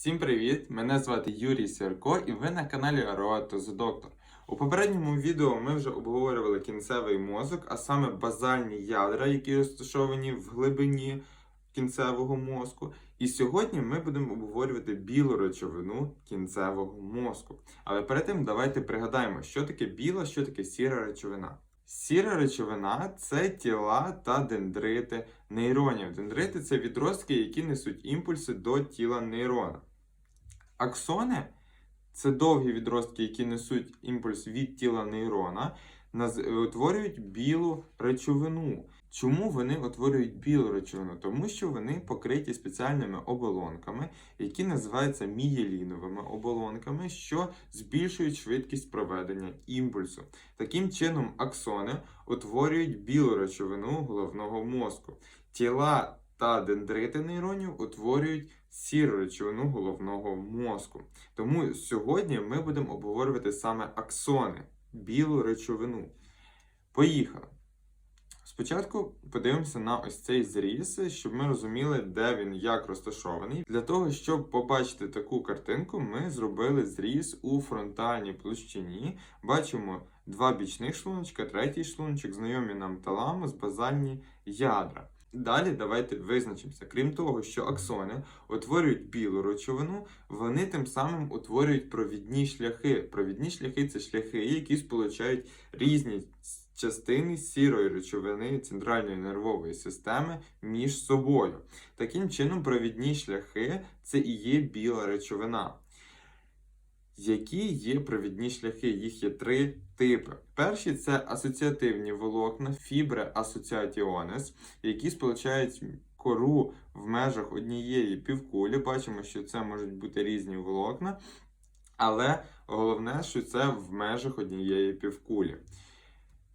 Всім привіт! Мене звати Юрій Сірко і ви на каналі the Doctor. У попередньому відео ми вже обговорювали кінцевий мозок, а саме базальні ядра, які розташовані в глибині кінцевого мозку. І сьогодні ми будемо обговорювати білу речовину кінцевого мозку. Але перед тим давайте пригадаємо, що таке біла, що таке сіра речовина. Сіра речовина це тіла та дендрити нейронів. Дендрити це відростки, які несуть імпульси до тіла нейрона. Аксони це довгі відростки, які несуть імпульс від тіла нейрона, утворюють білу речовину. Чому вони утворюють білу речовину? Тому що вони покриті спеціальними оболонками, які називаються мієліновими оболонками, що збільшують швидкість проведення імпульсу. Таким чином, аксони утворюють білу речовину головного мозку. Тіла та дендрити нейронів утворюють сіру речовину головного мозку. Тому сьогодні ми будемо обговорювати саме аксони, білу речовину. Поїхали. Спочатку подивимося на ось цей зріз, щоб ми розуміли, де він як розташований. Для того, щоб побачити таку картинку, ми зробили зріз у фронтальній площині. Бачимо два бічних шлуночка, третій шлуночок, знайомі нам таламус, базальні ядра. Далі давайте визначимося. Крім того, що аксони утворюють білу речовину, вони тим самим утворюють провідні шляхи. Провідні шляхи це шляхи, які сполучають різні частини сірої речовини центральної нервової системи між собою. Таким чином, провідні шляхи це і є біла речовина. Які є провідні шляхи? Їх є три типи. Перші це асоціативні волокна, фібри асоціатіонес, які сполучають кору в межах однієї півкулі. Бачимо, що це можуть бути різні волокна, але головне, що це в межах однієї півкулі.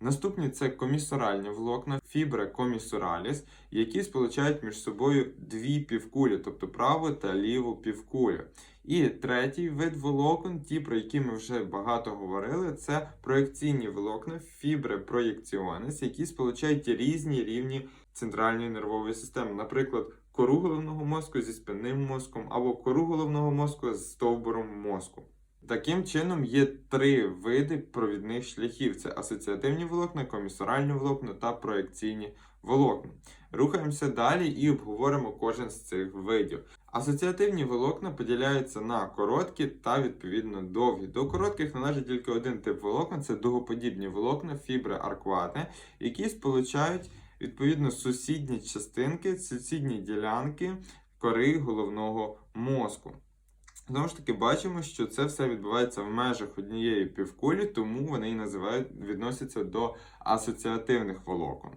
Наступні це комісоральні волокна, фібра комісораліс, які сполучають між собою дві півкулі, тобто праву та ліву півкулю. І третій вид волокон, ті, про які ми вже багато говорили, це проекційні волокна, фібри проєкціонес, які сполучають різні рівні центральної нервової системи, наприклад, кору головного мозку зі спинним мозком або кору головного мозку з стовбуром мозку. Таким чином є три види провідних шляхів: це асоціативні волокна, комісоральні волокна та проекційні волокна. Рухаємося далі і обговоримо кожен з цих видів. Асоціативні волокна поділяються на короткі та відповідно довгі. До коротких належить тільки один тип волокон це дугоподібні волокна, фібри аркуати, які сполучають відповідно сусідні частинки, сусідні ділянки кори головного мозку. Знову ж таки, бачимо, що це все відбувається в межах однієї півкулі, тому вони і називають, відносяться до асоціативних волокон.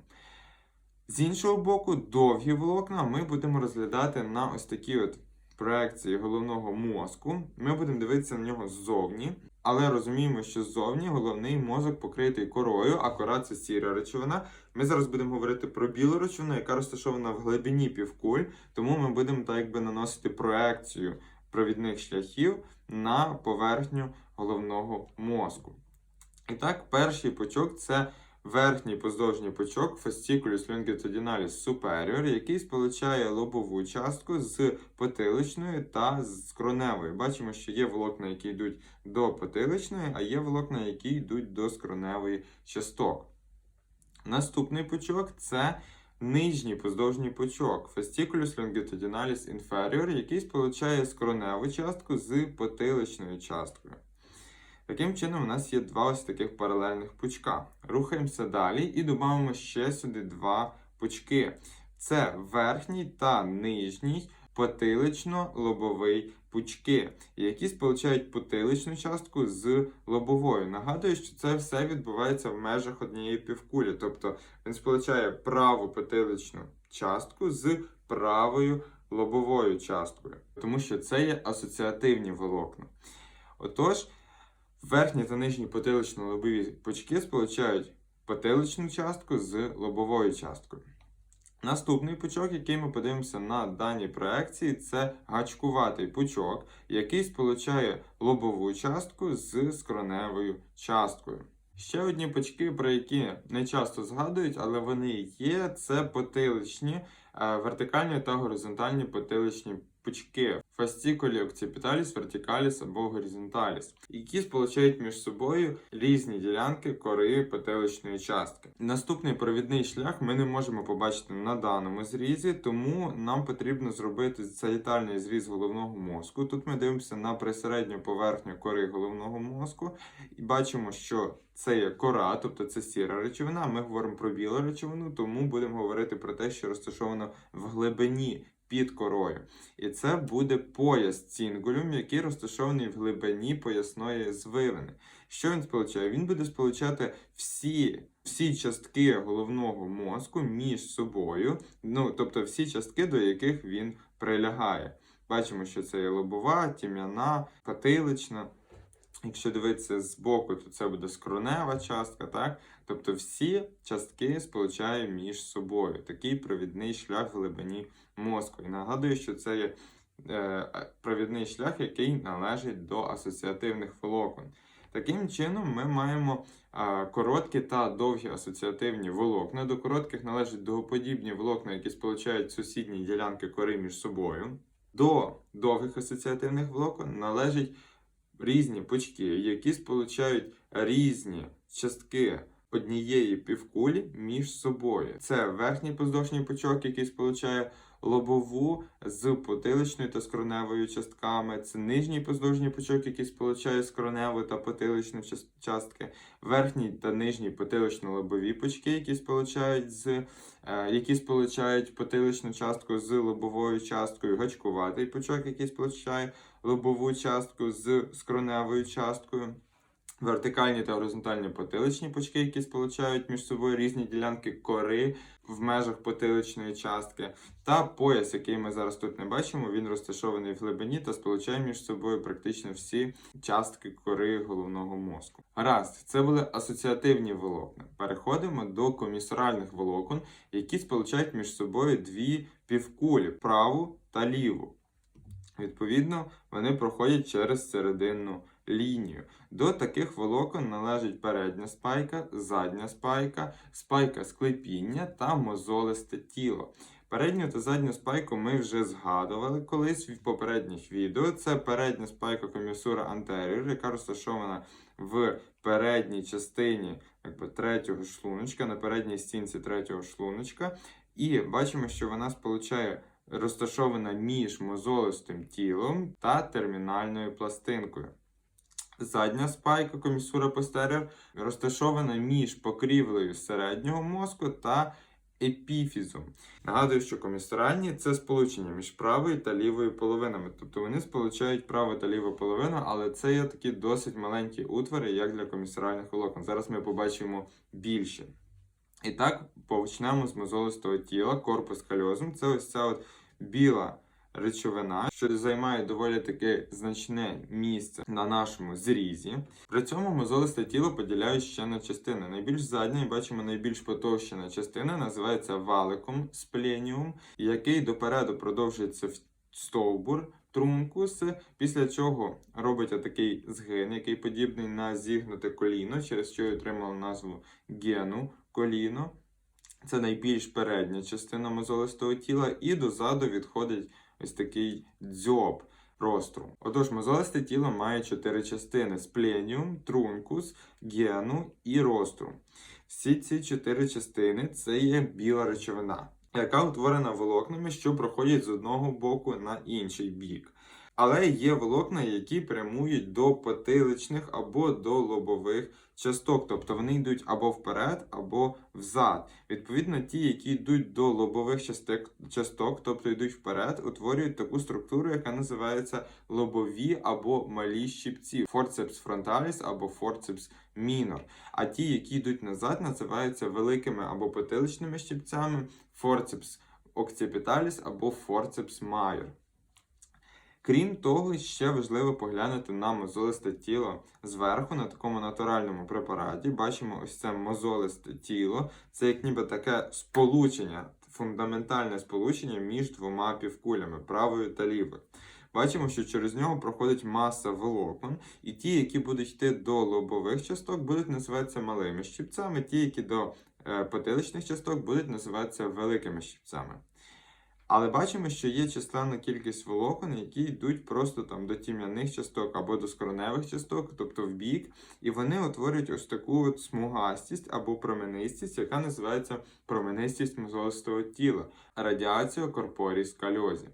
З іншого боку, довгі волокна ми будемо розглядати на ось такі от проекції головного мозку. Ми будемо дивитися на нього ззовні, але розуміємо, що ззовні головний мозок покритий корою, а кора це сіра речовина. Ми зараз будемо говорити про білу речовину, яка розташована в глибині півкуль, тому ми будемо так якби наносити проекцію провідних шляхів на поверхню головного мозку. І так, перший пучок це верхній поздовжній пучок Fasciculus longitudinalis superior, який сполучає лобову частку з потиличною та з скроневою. Бачимо, що є волокна, які йдуть до потиличної, а є волокна, які йдуть до скроневої часток. Наступний пучок це нижній поздовжній пучок Fasciculus longitudinalis inferior, який сполучає скроневу частку з потиличною часткою. Таким чином, у нас є два ось таких паралельних пучка. Рухаємося далі і додамо ще сюди два пучки. Це верхній та нижній потилично-лобовий пучки, які сполучають потиличну частку з лобовою. Нагадую, що це все відбувається в межах однієї півкулі, тобто він сполучає праву потиличну частку з правою лобовою часткою, тому що це є асоціативні волокна. Отож, верхні та нижні потилично-лобові пучки сполучають потиличну частку з лобовою часткою. Наступний пучок, який ми подивимося на даній проекції, це гачкуватий пучок, який сполучає лобову частку з скроневою часткою. Ще одні пучки, про які не часто згадують, але вони є, це потиличні, е, вертикальні та горизонтальні потиличні пучки фастікулі оccipitalis, verticalis або горизонталіс, які сполучають між собою різні ділянки кори потиличної частки. Наступний провідний шлях ми не можемо побачити на даному зрізі, тому нам потрібно зробити сагітальний зріз головного мозку. Тут ми дивимося на присередню поверхню кори головного мозку і бачимо, що це є кора, тобто це сіра речовина. Ми говоримо про білу речовину, тому будемо говорити про те, що розташовано в глибині під корою. І це буде пояс цінгулюм, який розташований в глибині поясної звивини. Що він сполучає? Він буде сполучати всі, всі частки головного мозку між собою, ну тобто всі частки, до яких він прилягає. Бачимо, що це є лобова, тім'яна, потилична. Якщо дивитися з боку, то це буде скронева частка, так? Тобто всі частки сполучає між собою. Такий провідний шлях в глибині мозку. І нагадую, що це є е, провідний шлях, який належить до асоціативних волокон. Таким чином, ми маємо е, короткі та довгі асоціативні волокна. До коротких належать дугоподібні волокна, які сполучають сусідні ділянки кори між собою. До довгих асоціативних волокон належать різні пучки, які сполучають різні частки однієї півкулі між собою. Це верхній поздовжній пучок, який сполучає лобову з потиличною та скроневою частками. Це нижній поздовжній пучок, який сполучає скроневу та потиличну частки. Верхній та нижній потилично-лобові пучки, які сполучають з е, які сполучають потиличну частку з лобовою часткою, гачкуватий пучок, який сполучає лобову частку з скроневою часткою. Вертикальні та горизонтальні потиличні пучки, які сполучають між собою різні ділянки кори в межах потиличної частки, та пояс, який ми зараз тут не бачимо, він розташований в глибині та сполучає між собою практично всі частки кори головного мозку. Гаразд, це були асоціативні волокна. Переходимо до комісоральних волокон, які сполучають між собою дві півкулі праву та ліву. Відповідно, вони проходять через серединну лінію. До таких волокон належить передня спайка, задня спайка, спайка склепіння та мозолисте тіло. Передню та задню спайку ми вже згадували колись в попередніх відео. Це передня спайка комісура антеріор, яка розташована в передній частині якби, третього шлуночка, на передній стінці третього шлуночка. І бачимо, що вона сполучає розташована між мозолистим тілом та термінальною пластинкою. Задня спайка комісура постеріор розташована між покрівлею середнього мозку та епіфізом. Нагадую, що комісуральні це сполучення між правою та лівою половинами. Тобто вони сполучають праву та ліву половину, але це є такі досить маленькі утвори, як для комісуральних волокон. Зараз ми побачимо більше. І так, почнемо з мозолистого тіла, корпус кальозум. Це ось ця от біла речовина, що займає доволі таке значне місце на нашому зрізі. При цьому мозолисте тіло поділяють ще на частини. Найбільш задня, і бачимо найбільш потовщена частина, називається валиком спленіум, який допереду продовжується в стовбур. Трункус, після чого робить отакий згин, який подібний на зігнуте коліно, через що й отримав назву гену коліно. Це найбільш передня частина мозолистого тіла, і дозаду відходить ось такий дзьоб простру. Отож, мозолисте тіло має чотири частини: спленіум, трункус, гену і рострум. Всі ці чотири частини це є біла речовина, яка утворена волокнами, що проходять з одного боку на інший бік. Але є волокна, які прямують до потиличних або до лобових часток, тобто вони йдуть або вперед, або взад. Відповідно, ті, які йдуть до лобових часток, часток, тобто йдуть вперед, утворюють таку структуру, яка називається лобові або малі щипці, форцепс фронталіс або форцепс мінор. А ті, які йдуть назад, називаються великими або потиличними щипцями, форцепс оccipitalis або форцепс майор. Крім того, ще важливо поглянути на мозолисте тіло зверху на такому натуральному препараті. Бачимо ось це мозолисте тіло. Це як ніби таке сполучення, фундаментальне сполучення між двома півкулями правою та лівою. Бачимо, що через нього проходить маса волокон, і ті, які будуть йти до лобових часток, будуть називатися малими щипцями, ті, які до е, потиличних часток, будуть називатися великими щипцями. Але бачимо, що є численна кількість волокон, які йдуть просто там до тім'яних часток або до скроневих часток, тобто в бік, і вони утворюють ось таку от смугастість або променистість, яка називається променистість мозолистого тіла, радіація корпоріс кальозі.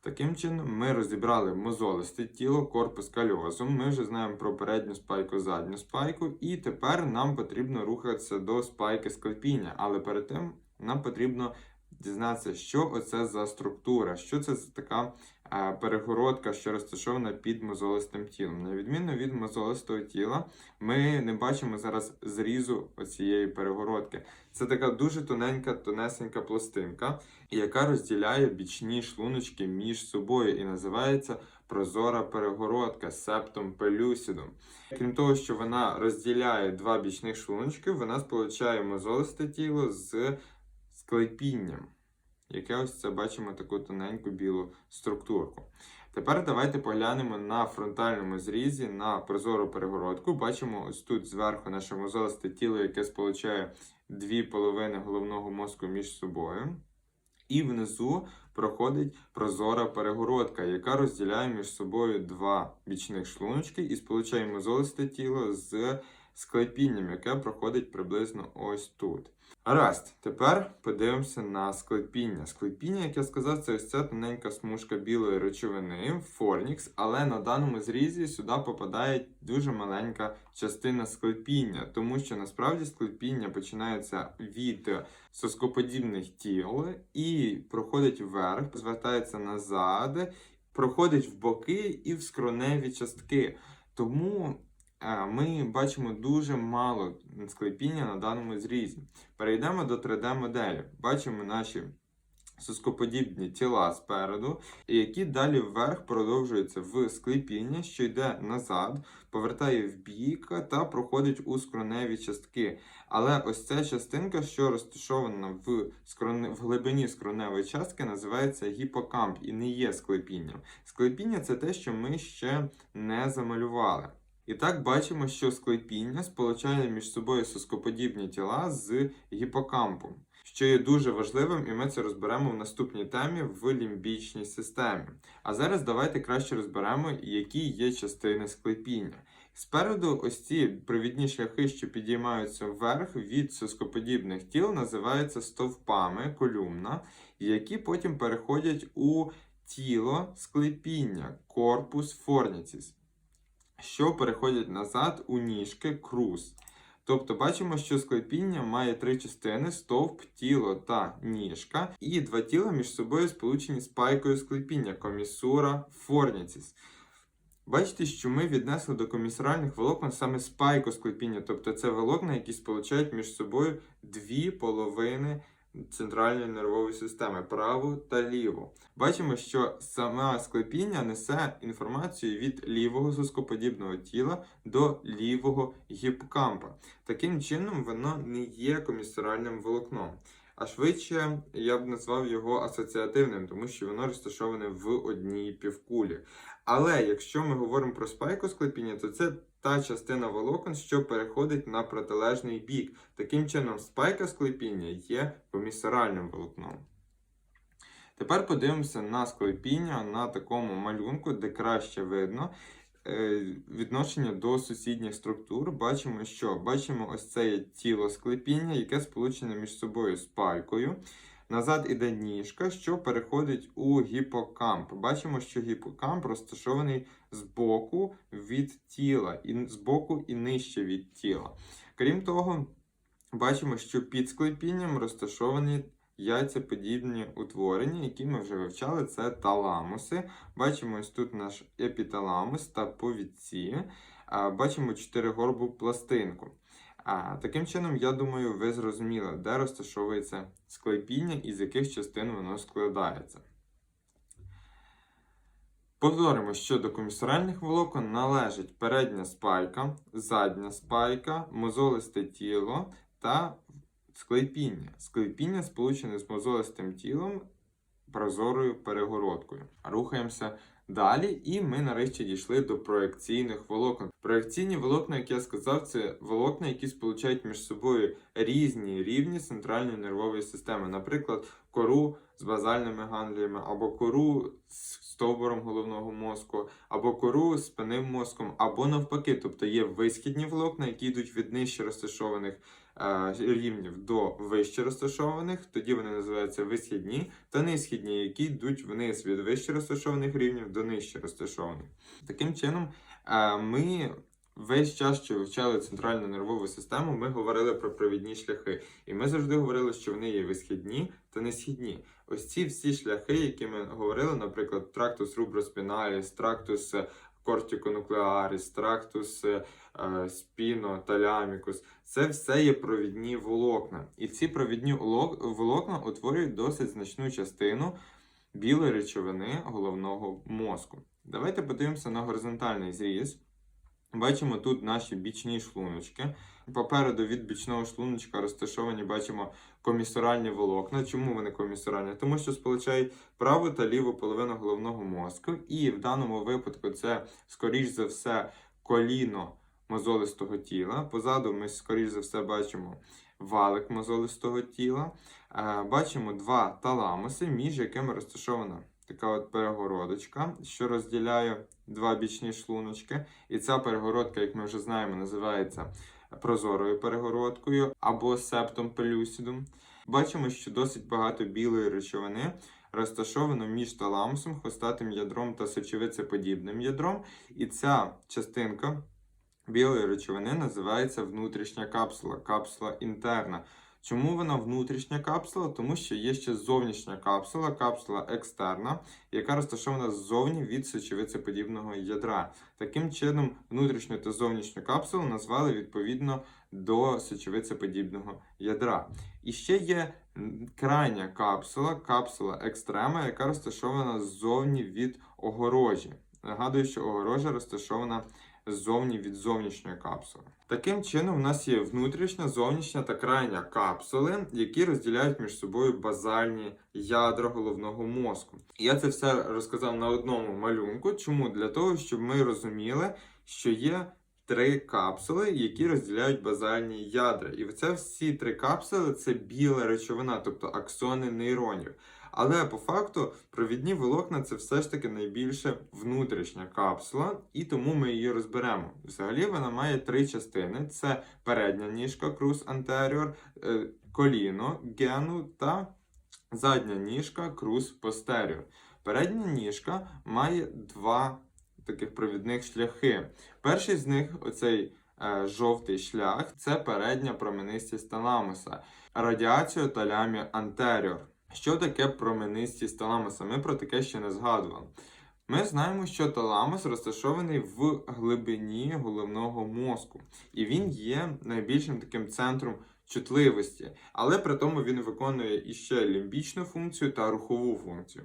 Таким чином, ми розібрали мозолисте тіло, корпус кальозум. Ми вже знаємо про передню спайку, задню спайку, і тепер нам потрібно рухатися до спайки склепіння. Але перед тим нам потрібно дізнатися, що оце за структура, що це за така е, перегородка, що розташована під мозолистим тілом. На відміну від мозолистого тіла, ми не бачимо зараз зрізу оцієї перегородки. Це така дуже тоненька, тонесенька пластинка, яка розділяє бічні шлуночки між собою і називається прозора перегородка септом пелюсідом. Крім того, що вона розділяє два бічних шлуночки, вона сполучає мозолисте тіло з склепінням. Яке ось це бачимо таку тоненьку білу структурку. Тепер давайте поглянемо на фронтальному зрізі на прозору перегородку. Бачимо ось тут зверху наше мозолисте тіло, яке сполучає дві половини головного мозку між собою. І внизу проходить прозора перегородка, яка розділяє між собою два бічних шлуночки і сполучає мозолисте тіло з склепінням, яке проходить приблизно ось тут. Гаразд, тепер подивимося на склепіння. Склепіння, як я сказав, це ось ця тоненька смужка білої речовини, форнікс, але на даному зрізі сюди попадає дуже маленька частина склепіння, тому що насправді склепіння починається від соскоподібних тіл і проходить вверх, звертається назад, проходить в боки і в скроневі частки. Тому ми бачимо дуже мало склепіння на даному зрізі. Перейдемо до 3D-моделі. Бачимо наші соскоподібні тіла спереду, які далі вверх продовжуються в склепіння, що йде назад, повертає в бік та проходить у скроневі частки. Але ось ця частинка, що розташована в, скроне... в глибині скроневої частки, називається гіпокамп і не є склепінням. Склепіння це те, що ми ще не замалювали. І так бачимо, що склепіння сполучає між собою соскоподібні тіла з гіпокампом, що є дуже важливим, і ми це розберемо в наступній темі в лімбічній системі. А зараз давайте краще розберемо, які є частини склепіння. Спереду ось ці провідні шляхи, що підіймаються вверх від соскоподібних тіл, називаються стовпами колюмна, які потім переходять у тіло склепіння, корпус форніціс що переходять назад у ніжки круз. Тобто бачимо, що склепіння має три частини: стовп, тіло та ніжка, і два тіла між собою сполучені спайкою склепіння комісура форніціс. Бачите, що ми віднесли до комісуральних волокон саме спайкосклепіння, тобто це волокна, які сполучають між собою дві половини центральної нервової системи праву та ліву. Бачимо, що саме склепіння несе інформацію від лівого соскоподібного тіла до лівого гіпокампа. Таким чином, воно не є комісуральним волокном. А швидше я б назвав його асоціативним, тому що воно розташоване в одній півкулі. Але якщо ми говоримо про спайкосклепіння, то це та частина волокон, що переходить на протилежний бік. Таким чином, спайка склепіння є помісоральним волокном. Тепер подивимося на склепіння на такому малюнку, де краще видно е, відношення до сусідніх структур. Бачимо, що бачимо ось це тіло склепіння, яке сполучене між собою спайкою. Назад іде ніжка, що переходить у гіпокамп. Бачимо, що гіпокамп розташований з боку від тіла, і з боку і нижче від тіла. Крім того, бачимо, що під склепінням розташовані яйцеподібні утворення, які ми вже вивчали, це таламуси. Бачимо ось тут наш епіталамус та повідці. Бачимо чотиригорбу пластинку. А таким чином, я думаю, ви зрозуміли, де розташовується склепіння і з яких частин воно складається. Повторимо, що до комісуральних волокон належить передня спайка, задня спайка, мозолисте тіло та склепіння. Склепіння сполучене з мозолистим тілом прозорою перегородкою. Рухаємося далі, і ми нарешті дійшли до проекційних волокон. Проекційні волокна, як я сказав, це волокна, які сполучають між собою різні рівні центральної нервової системи, наприклад, кору з базальними гангліями, або кору з стовбуром головного мозку, або кору з спинним мозком, або навпаки, тобто є висхідні волокна, які йдуть від нижче розташованих рівнів до вище розташованих, тоді вони називаються висхідні, та нисхідні, які йдуть вниз від вище розташованих рівнів до нижче розташованих. Таким чином, ми весь час, що вивчали центральну нервову систему, ми говорили про провідні шляхи. І ми завжди говорили, що вони є висхідні та несхідні. Ось ці всі шляхи, які ми говорили, наприклад, трактус руброспіналіс, трактус кортиконуклеаріс, трактус е, спіно, талямікус, це все є провідні волокна. І ці провідні волокна утворюють досить значну частину білої речовини головного мозку. Давайте подивимося на горизонтальний зріз. Бачимо тут наші бічні шлуночки. Попереду від бічного шлуночка розташовані, бачимо комісоральні волокна. Чому вони комісоральні? Тому що сполучають праву та ліву половину головного мозку. І в даному випадку це, скоріш за все, коліно мозолистого тіла. Позаду ми, скоріш за все, бачимо валик мозолистого тіла. Е, Бачимо два таламуси, між якими розташована така от перегородочка, що розділяє два бічні шлуночки. І ця перегородка, як ми вже знаємо, називається прозорою перегородкою або септом пелюсідум. Бачимо, що досить багато білої речовини розташовано між таламусом, хвостатим ядром та сочевицеподібним ядром. І ця частинка білої речовини називається внутрішня капсула, капсула інтерна. Чому вона внутрішня капсула? Тому що є ще зовнішня капсула, капсула екстерна, яка розташована ззовні від сочевицеподібного ядра. Таким чином, внутрішню та зовнішню капсулу назвали відповідно до сочевицеподібного ядра. І ще є крайня капсула, капсула екстрема, яка розташована ззовні від огорожі. Нагадую, що огорожа розташована ззовні від зовнішньої капсули. Таким чином, у нас є внутрішня, зовнішня та крайня капсули, які розділяють між собою базальні ядра головного мозку. Я це все розказав на одному малюнку. Чому? Для того, щоб ми розуміли, що є три капсули, які розділяють базальні ядра. І це всі три капсули це біла речовина, тобто аксони нейронів. Але по факту провідні волокна це все ж таки найбільше внутрішня капсула, і тому ми її розберемо. Взагалі вона має три частини: це передня ніжка крус антеріор, коліно гену та задня ніжка крус постеріор. Передня ніжка має два таких провідних шляхи. Перший з них, оцей е, жовтий шлях, це передня променистість таламуса, радіацію талямі антеріор. Що таке променистість таламуса? Ми про таке ще не згадували. Ми знаємо, що таламус розташований в глибині головного мозку, і він є найбільшим таким центром чутливості, але при тому він виконує іще лімбічну функцію та рухову функцію.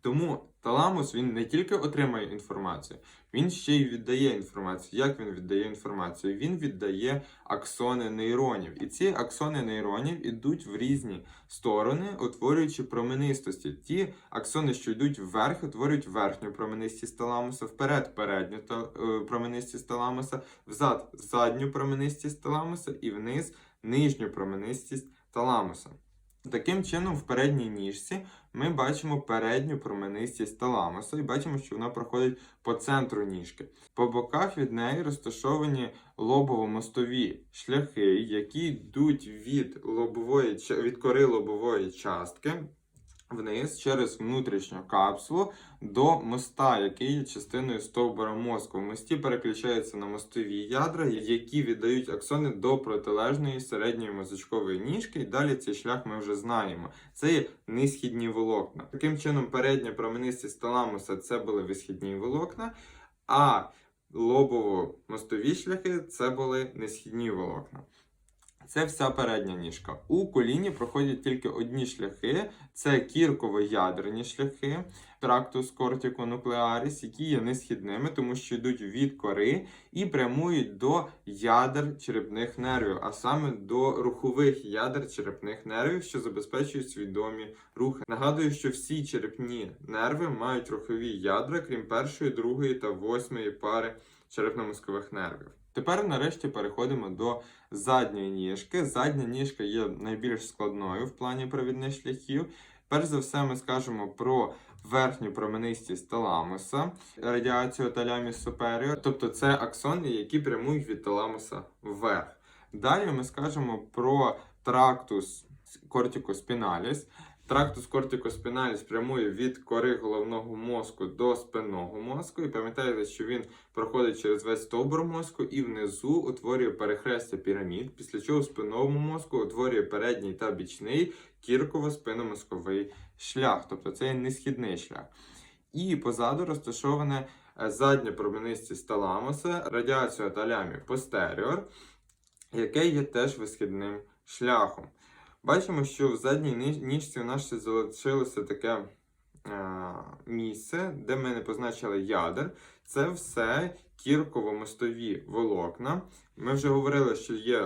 Тому таламус він не тільки отримує інформацію, він ще й віддає інформацію. Як він віддає інформацію? Він віддає аксони нейронів. І ці аксони нейронів ідуть в різні сторони, утворюючи променистості. Ті аксони, що йдуть вверх, утворюють верхню променистість таламуса, вперед передню е, променистість таламуса, взад задню променистість таламуса і вниз нижню променистість таламуса. Таким чином, в передній ніжці ми бачимо передню променистість таламуса і бачимо, що вона проходить по центру ніжки. По боках від неї розташовані лобово-мостові шляхи, які йдуть від лобової від кори лобової частки вниз через внутрішню капсулу до моста, який є частиною стовбура мозку. В мості переключаються на мостові ядра, які віддають аксони до протилежної середньої мозочкової ніжки. І далі цей шлях ми вже знаємо. Це є низхідні волокна. Таким чином, передня променистість таламуса це були висхідні волокна, а лобово-мостові шляхи це були несхідні волокна. Це вся передня ніжка. У коліні проходять тільки одні шляхи: це кірково-ядерні шляхи, трактус кортиконуклеаріс, які є несхідними, тому що йдуть від кори і прямують до ядер черепних нервів, а саме до рухових ядер черепних нервів, що забезпечують свідомі рухи. Нагадую, що всі черепні нерви мають рухові ядра, крім першої, другої та восьмої пари черепно-мозкових нервів. Тепер нарешті переходимо до задньої ніжки. Задня ніжка є найбільш складною в плані провідних шляхів. Перш за все, ми скажемо про верхню променистість таламуса, радіацію таляміс суперіор, тобто це аксони, які прямують від таламуса вверх. Далі ми скажемо про трактус кортикоспіналіс. Трактус кортикоспіналіс прямує від кори головного мозку до спинного мозку. І пам'ятаєте, що він проходить через весь стовбур мозку і внизу утворює перехрестя пірамід, після чого в спинному мозку утворює передній та бічний кірково-спинномозковий шлях, тобто це є несхідний шлях. І позаду розташоване е, задня променистість таламуса, радіація талямі постеріор, яке є теж висхідним шляхом. Бачимо, що в задній ні- ніжці у нас ще залишилося таке е, місце, де ми не позначили ядер. Це все кірково-мостові волокна. Ми вже говорили, що є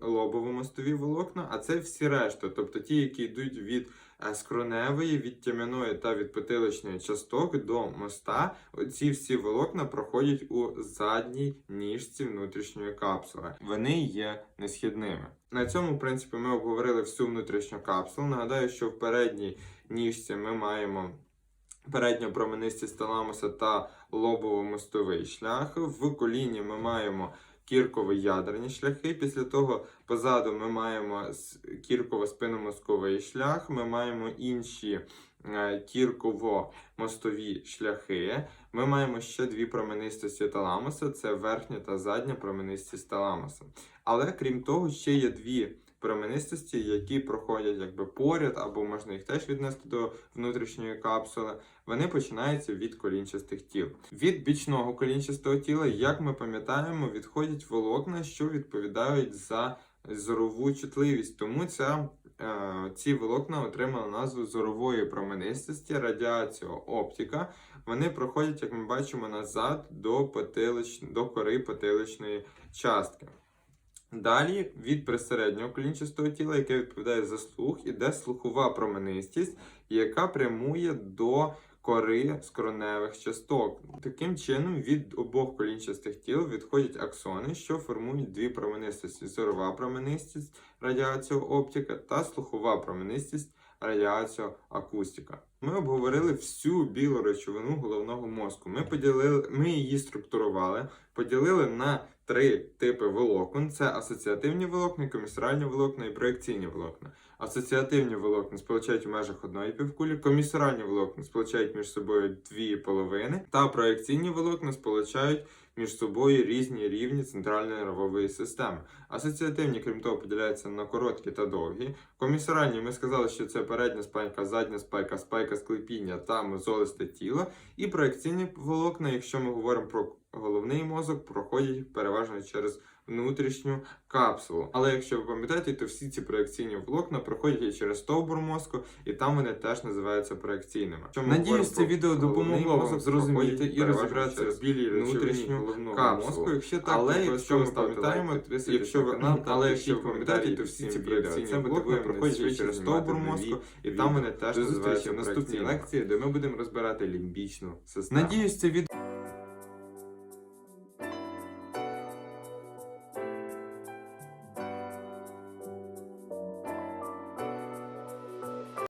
лобово-мостові волокна, а це всі решта, тобто ті, які йдуть від е, скроневої, від тям'яної та від потиличної часток до моста. Ці всі волокна проходять у задній ніжці внутрішньої капсули. Вони є несхідними. На цьому, в принципі, ми обговорили всю внутрішню капсулу. Нагадаю, що в передній ніжці ми маємо передню променистість таламуса та лобово-мостовий шлях. В коліні ми маємо кірково-ядерні шляхи. Після того позаду ми маємо кірково-спиномозковий шлях, ми маємо інші е, кірково-мостові шляхи. Ми маємо ще дві променистості таламуса: це верхня та задня променистість таламуса. Але крім того, ще є дві променистості, які проходять якби поряд, або можна їх теж віднести до внутрішньої капсули. Вони починаються від колінчастих тіл. Від бічного колінчастого тіла, як ми пам'ятаємо, відходять волокна, що відповідають за зорову чутливість. Тому ця, е, ці волокна отримали назву зорової променистості, радіацію оптика. Вони проходять, як ми бачимо, назад до, потилич... до кори потиличної частки. Далі від присереднього клінчастого тіла, яке відповідає за слух, іде слухова променистість, яка прямує до кори скроневих часток. Таким чином, від обох колінчастих тіл відходять аксони, що формують дві променистості: зорова променистість, радіаціооптика та слухова променистість, радіаціоакустика. Ми обговорили всю білу речовину головного мозку. Ми поділили, ми її структурували, поділили на три типи волокон: це асоціативні волокна, комісуральні волокна і проекційні волокна. Асоціативні волокна сполучають у межах одної півкулі, комісуральні волокна сполучають між собою дві половини, та проекційні волокна сполучають між собою різні рівні центральної нервової системи. Асоціативні, крім того, поділяються на короткі та довгі. Комісуральні ми сказали, що це передня спайка, задня спайка, спайка склепіння та мозолисте тіло. І проекційні волокна, якщо ми говоримо про головний мозок, проходять переважно через внутрішню капсулу. Але якщо ви пам'ятаєте, то всі ці проекційні волокна проходять і через стовбур мозку, і там вони теж називаються проекційними. Ми Надіюсь, це відео допомогло вам зрозуміти і розібратися в білій внутрішню капсулу. мозку. Якщо так, Але якщо ми пам'ятаємо, якщо ви але якщо ви пам'ятаєте, то всі ці проекційні волокна проходять через стовбур мозку, і там вони теж називаються в наступній лекції, де ми будемо розбирати лімбічну систему. Надіюсь, це відео